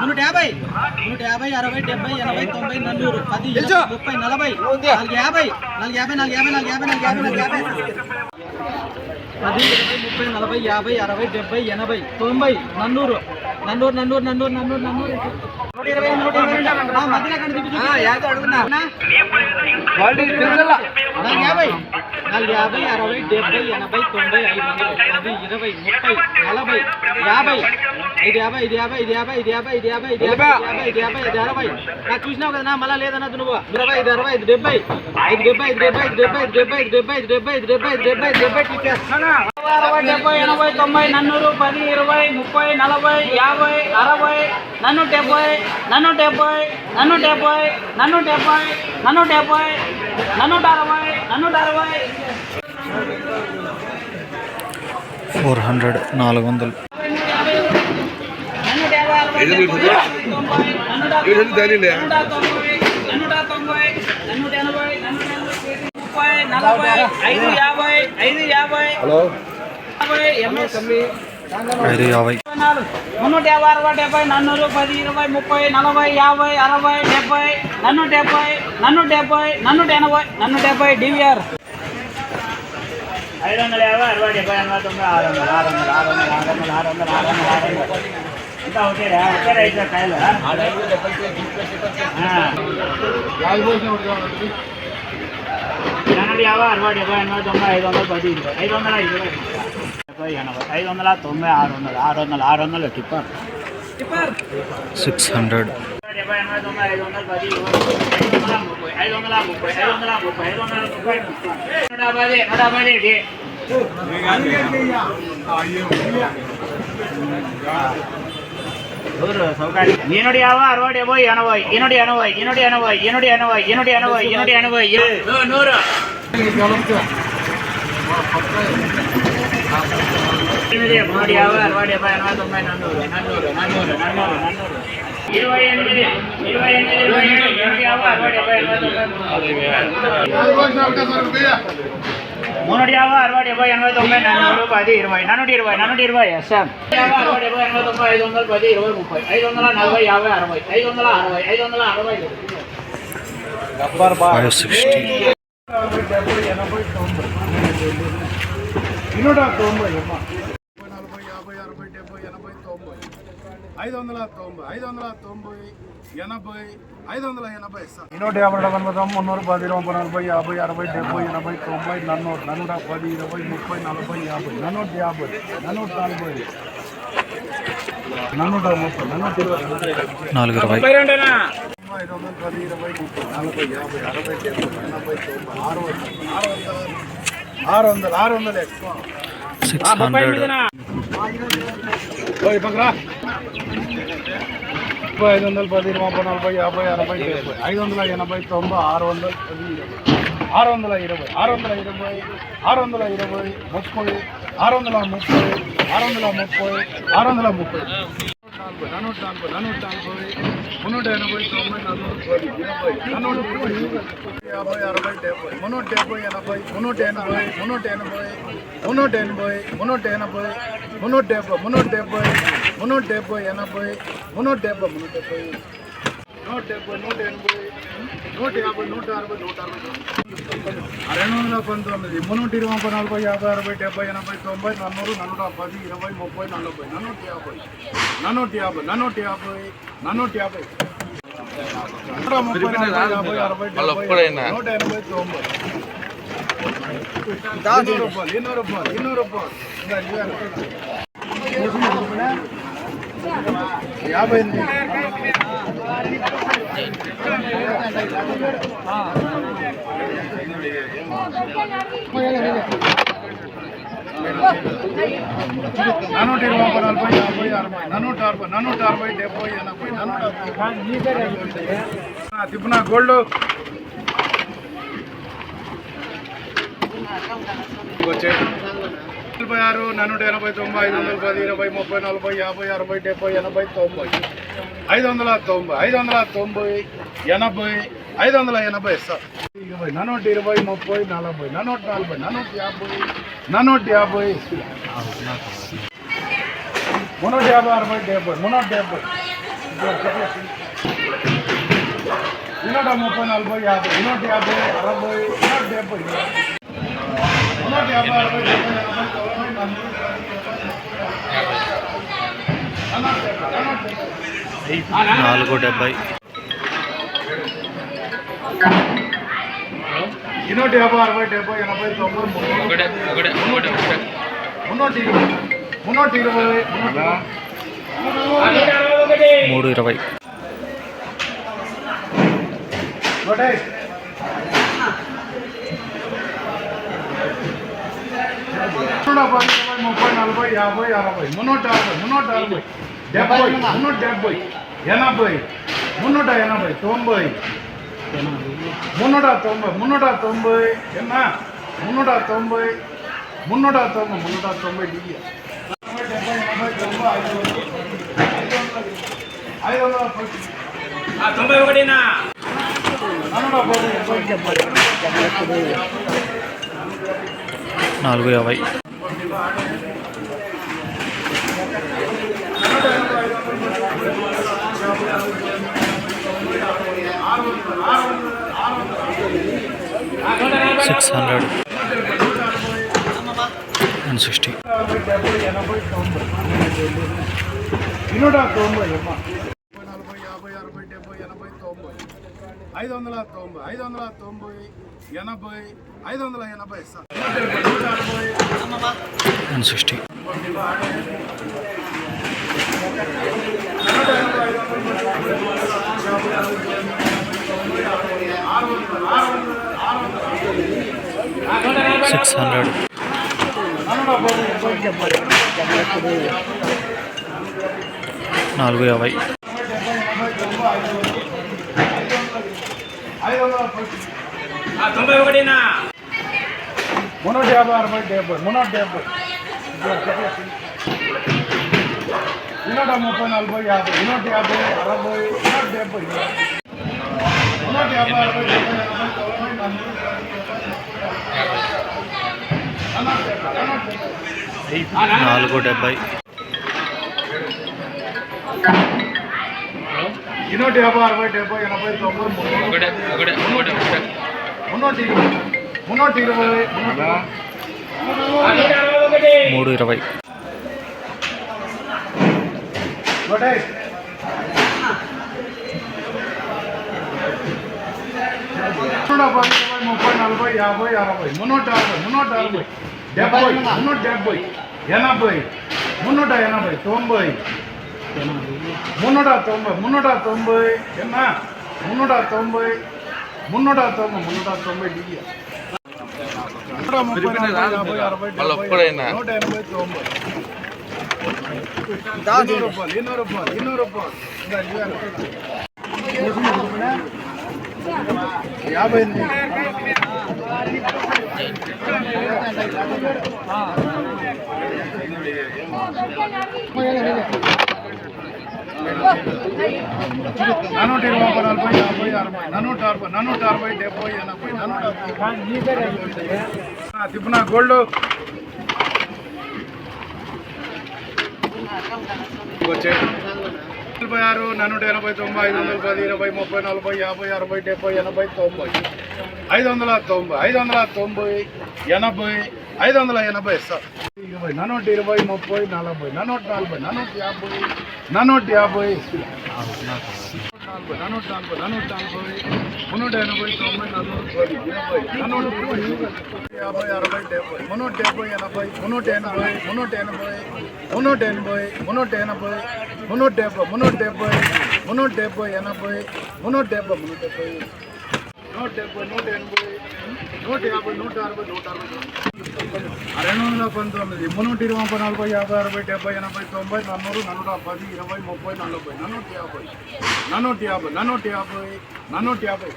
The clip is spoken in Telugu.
నూట యాభై నూట యాభై అరవై డెబ్బై ఎనభై తొంభై నన్నూరు పది ముప్పై నలభై నాలుగు యాభై నాలుగు యాభై నాలుగు యాభై నాలుగు యాభై నాలుగు యాభై నాలుగు యాభై పది ఇరవై ముప్పై నలభై యాభై అరవై డెబ్బై ఎనభై తొంభై నన్నూరు నన్నూరు నన్నూరు నన్నూరు నన్నూరు నన్నూరు నూట ఇరవై నూట ఇరవై మధ్యలో ఎక్కడ చూపించు. అవునా? నాలుగు యాభై నాలుగు యాభై అరవై డెబ్బై ఎనభై తొంభై ఐదు వందలు పది ఇరవై ముప్పై నలభై యాభై ఐదు యాభై ఐదు యాభై ఐదు యాభై ఐదు యాభై ఐదు యాభై ఐదు యాభై ఐదు యాభై ఐదు అరవై నాకు చూసినావు కదా మళ్ళా లేదన్నది నువ్వు ఇరవై ఐదు అరవై ఐదు డెబ్బై ఐదు డెబ్బై ఐదు డెబ్బై ఐదు డెబ్బై ఐదు డెబ్బై ఐదు డెబ్బై ఐదు డెబ్బై ఐదు డెబ్బై ఐదు డెబ్బై ఐదు డెబ్బై టీచర్ అరవై డెబ్బై ఎనభై తొంభై నన్నూరు పది ఇరవై ముప్పై నలభై యాభై అరవై నన్ను డెబ్బై నన్ను డెబ్బై నన్ను డెబ్బై నన్ను డెబ్బై నన్ను డెబ్బై నన్ను అరవై నన్ను అరవై ఫోర్ హండ్రెడ్ నాలుగు వందలు హలో ఐదు యాభై ఐదు ఐదు మున్నూట యాభై అరవై డెబ్బై నన్నూరు పది ఇరవై ముప్పై నలభై యాభై అరవై డెబ్బై నన్ను డెబ్బై నన్ను డెబ్బై నన్ను ఎనభై నన్ను డెబ్బై డివిఆర్. ఐదు వందల యాభై అరవై డెబ్బై ఎనభై తొంభై ఆరు వందలు ఆరు వందలు ఆరు వందలు ఆరు వందలు ఆరు వందలు ఆరు వందలు ఆరు వందలు ఇంకా ఒకేరా ఒకే రైతు కాయలు ఎనభై యాభై అరవై డెబ్బై ఎనభై తొంభై ఐదు వందలు పది ఐదు వందల. ఇరవై ఎనభై ఐదు వందల తొంభై ఆరు వందలు ఆరు వందలు ఆరు వందలు టిప్పర్ టిప్పర్ సిక్స్ హండ్రెడ్ డెబ్బై ఎనభై తొంభై ఐదు వందలు పది ఇరవై ఐదు వందల ముప్పై ఐదు వందల ముప్పై ఐదు వందల ముప్పై ఐదు వందల ముప్పై నూట పది నూట పది ఇది. ఊరు సౌకర్యం. ఈనుడి యాభై అరవై డెబ్బై ఎనభై ఈనుడి ఎనభై ఈనుడి ఎనభై ఈనుడి ఎనభై ఈనుడి ఇరవై ఎనిమిది ఇరవై ఎనిమిది ఇరవై ఏడు ఎనిమిది అవ్వాలి మూడు యాభై అరవై డెబ్బై ఎనభై తొంభై నాలుగు పది ఇరవై నన్ను ఇరవై నన్ను ఇరవై ఎస్ఎం యాభై అరవై డెబ్బై ఎనభై తొంభై ఐదు వందల పది ఇరవై ముప్పై ఐదు వందల నలభై యాభై అరవై ఐదు వందల అరవై ఐదు వందల అరవై డెబ్బై ఎనభై తొంభై ఫైవ్ సిక్స్టీ నలభై యాభై అరవై డెబ్బై ఎనభై తొంభై ఐదు వందల తొంభై ఐదు వందల తొంభై ఎనభై ఐదు వందల ఎనభై నూట యాభై ఎనభై మున్నూరు పది ఇరవై నలభై యాభై అరవై డెబ్బై ఎనభై తొంభై నన్నూరు నన్నూట పది ఇరవై ముప్పై నలభై యాభై నన్నూట యాభై నన్నూట నలభై నన్నూట ముప్పై నన్నూట ఇరవై నాలుగు ఇరవై ఐదు వందల పది ఇరవై ముప్పై నలభై యాభై అరవై డెబ్బై ఎనభై తొంభై ఆరు వందలు ఆరు వందలు ఆరు వందలు ఎక్కువ. సిక్స్ హండ్రెడ్ ఓయ్ పక్కరా. ముప్పై ఐదు వందల పది ముప్పై నలభై యాభై అరవై డెబ్బై ఐదు వందల ఎనభై తొంభై ఆరు వందల పది ఆరు వందల ఇరవై ఆరు వందల ఇరవై ఆరు వందల ఇరవై ముప్పై ఆరు వందల ముప్పై ఆరు వందల ముప్పై ఆరు వందల ముప్పై. నలభై నన్నూట నలభై నన్నూట నలభై మున్నూట ఎనభై తొంభై నన్నూట పది ఇరవై నన్నూట ఇరవై యాభై అరవై డెబ్బై మున్నూట డెబ్బై ఎనభై మున్నూట ఎనభై మున్నూట ఎనభై మున్నూట ఎనభై మున్నూట ఎనభై మున్నూట డెబ్బై మున్నూట డెబ్బై మున్నూట డెబ్బై ఎనభై మున్నూట డెబ్బై మున్నూట డెబ్బై నూట డెబ్బై నూట ఎనభై నూట యాభై నూట అరవై నూట అరవై రెండు వందల పంతొమ్మిది మున్నూట ఇరవై ముప్పై నలభై యాభై అరవై డెబ్బై ఎనభై తొంభై నన్నూరు నన్నూట పది ఇరవై ముప్పై నలభై నన్నూట యాభై నన్నూట యాభై నన్నూట యాభై నన్నూట యాభై నూట ముప్పై నలభై యాభై అరవై డెబ్బై నూట ఎనభై తొంభై ఇన్నూరు రూపాయలు ఇన్నూరు రూపాయలు ఇన్నూరు రూపాయలు ఇంకా నూట ఇరవై నలభై యాభై అరవై నూట అరవై నూట అరవై డెబ్బై ఎనభై నన్నూట తిప్పున గోల్డ్ నలభై ఆరు నూట ఎనభై తొంభై ఐదు వందల పది ఇరవై ముప్పై నలభై యాభై అరవై డెబ్బై ఎనభై తొంభై. ఐదు వందల తొంభై ఐదు వందల తొంభై ఎనభై ఐదు వందల ఎనభై సార్ ఇరవై నన్నూట ఇరవై ముప్పై నలభై నన్నూట నలభై నన్నూట యాభై నన్నూట యాభై మున్నూట యాభై అరవై డెబ్బై మున్నూట డెబ్బై నూట ముప్పై నలభై యాభై నూట యాభై అరవై నూట డెబ్బై నూట యాభై అరవై డెబ్బై ఎనభై తొంభై నలభై డెబ్బై డెబ్బై. నాలుగు డెబ్బై నూట యాభై అరవై డెబ్బై ఎనభై తొంభై మున్నూట ఇరవై మున్నూట ఇరవై మూడు ఇరవై. ముప్పై నలభై యాభై అరవై. మున్నూట అరవై మున్నూట అరవై. డెబ్బై మున్నూట డెబ్బై ఎనభై మున్నూట ఎనభై తొంభై మున్నూట తొంభై మున్నూట తొంభై ఎన్న మున్నూట తొంభై మున్నూట తొంభై మున్నూట తొంభై డిగ్రీ డెబ్బై ఎనభై తొంభై ఐదు వందలు ఐదు వందల పది తొంభై ఒకటినా నూట పది డెబ్బై నాలుగు యాభై అరవై డెబ్బై ఎనభై తొంభై ఐదు వందల తొంభై ఐదు వందల తొంభై ఎనభై ఐదు వందల ఎనభై అండ్ సిక్స్టీ. సిక్స్ హండ్రెడ్ నూట పది డెబ్బై డెబ్బై నాలుగు యాభై ఐదు వందల పది తొంభై ఒకటినా మున్నూట యాభై అరవై డెబ్బై మున్నూట డెబ్బై నూట ముప్పై నలభై యాభై నూట యాభై అరవై నూట డెబ్బై నూట యాభై అరవై డెబ్బై నాలుగు డెబ్బై. నూట యాభై అరవై డెబ్బై ఎనభై తొంభై మున్నూట ఇరవై మూడు ఇరవై. ఇరవై ముప్పై నలభై యాభై అరవై మున్నూట అరవై మున్నూట అరవై డెబ్బై మున్నూట డెబ్బై ఎనభై మున్నూట ఎనభై తొంభై మున్నూట తొంభై మున్నూట తొంభై ఎన్న మున్నూట తొంభై మున్నూట తొంభై మున్నూట తొంభై డిగ్రీ నూట ముప్పై నలభై యాభై అరవై డెబ్బై నూట ఎనభై తొంభై ఇన్నూరు ఇన్నూరు రూపాయలు ఇన్నూరు రూపాయలు ఇంకా ఇవ్వాలి. ఇరవై ఒక నలభై యాభై అరవై నూట అరవై నూట అరవై డెబ్బై ఎనభై నన్నూట తిప్పున గోల్డ్ నలభై ఆరు నన్నూట ఎనభై తొంభై ఐదు వందల పది ఇరవై ముప్పై నలభై యాభై అరవై డెబ్బై ఎనభై తొంభై. ఐదు వందల తొంభై ఐదు వందల తొంభై ఎనభై ఐదు వందల ఎనభై సార్. ఇరవై నన్నూట ఇరవై ముప్పై నలభై నన్నూట నలభై నన్నూట యాభై నన్నూట యాభై. నలభై నన్నూట నలభై నన్నూట నలభై మున్నూట ఎనభై తొంభై నన్నూట పది ఇరవై నన్నూట ఇరవై యాభై అరవై డెబ్బై మున్నూట డెబ్బై ఎనభై మున్నూట ఎనభై మున్నూట ఎనభై మున్నూట ఎనభై మున్నూట ఎనభై మున్నూట డెబ్బై మున్నూట డెబ్బై మున్నూట డెబ్బై ఎనభై మున్నూట డెబ్బై మున్నూట డెబ్బై నూట డెబ్బై నూట ఎనభై నూట యాభై నూట అరవై నూట అరవై. రెండు వందల పంతొమ్మిది మున్నూట ఇరవై ముప్పై నలభై యాభై అరవై డెబ్బై ఎనభై తొంభై నన్నూరు నన్నూట పది ఇరవై ముప్పై నలభై నన్నూట యాభై. నన్నూట యాభై నన్నూట యాభై నన్నూట యాభై.